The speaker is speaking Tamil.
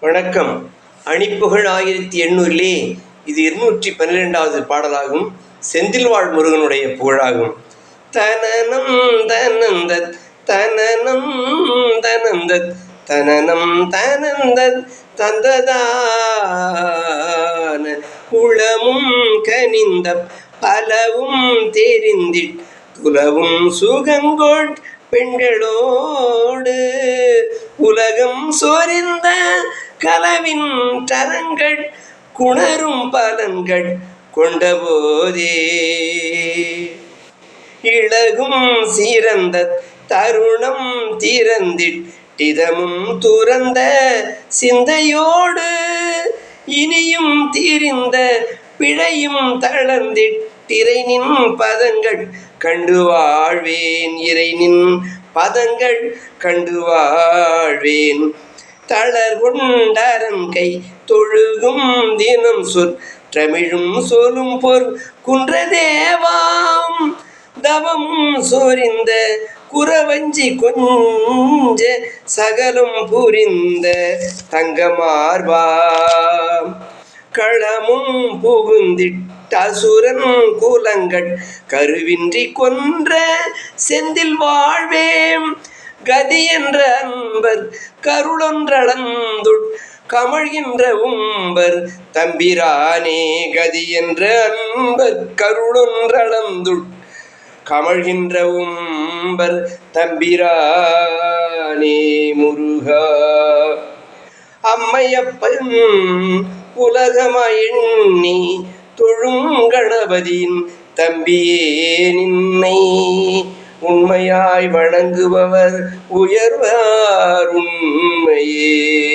வணக்கம். அணிப்புகழ் ஆயிரத்தி எண்ணூறிலே இது இருநூற்றி பன்னிரெண்டாவது பாடலாகும். செந்தில்வாழ் முருகனுடைய புகழாகும். தனனம் தனந்தத் தனனம் தனந்தத் தனனம் தனந்தத் தந்ததான குளமும் கனிந்த பலவும் தெரிந்திட் துலவும் சுகங்கோட் பெண்களோடு உலகம் சோரிந்த கலவின் தரங்கள் குணரும் பலன்கள் கொண்டபோதே இழகும் சீரந்த தருணம் திறந்திட்டிதமும் துறந்த சிந்தையோடு இனியும் தீரிந்த பிழையும் தளர்ந்திட்டிரைனின் பதங்கள் கண்டு வாழ்வேன் இறைனின் பதங்கள் கண்டு வாழ்வேன். தளர் கொண்டரம் கை தொழுகும் தினம் சொற் தமிழும் சொல்லும் பொற் குன்றதேவாம். தவமும் சோரிந்த குறவஞ்சி கொஞ்ச சகலும் புரிந்த தங்கமார்பாம் களமும் புகுந்திட்ட அசுரன் கூலங்கள் கருவின்றி கொன்ற செந்தில் வாழ்வேம். கதி என்ற அன்பர் கருளொன்றளந்துள் கமழ்கின்ற உம்பர். தம்பிரானே கதி என்ற அன்பர் கருளொன்றளந்துள் கமழ்கின்ற உம்பர். தம்பிரானே முருகா. அம்மையப்பன் உலகமாயெண்ணி தொழும் கணபதியின் தம்பியே நின்னை. உண்மையாய் வணங்குபவர் உயர்வார் உண்மையே.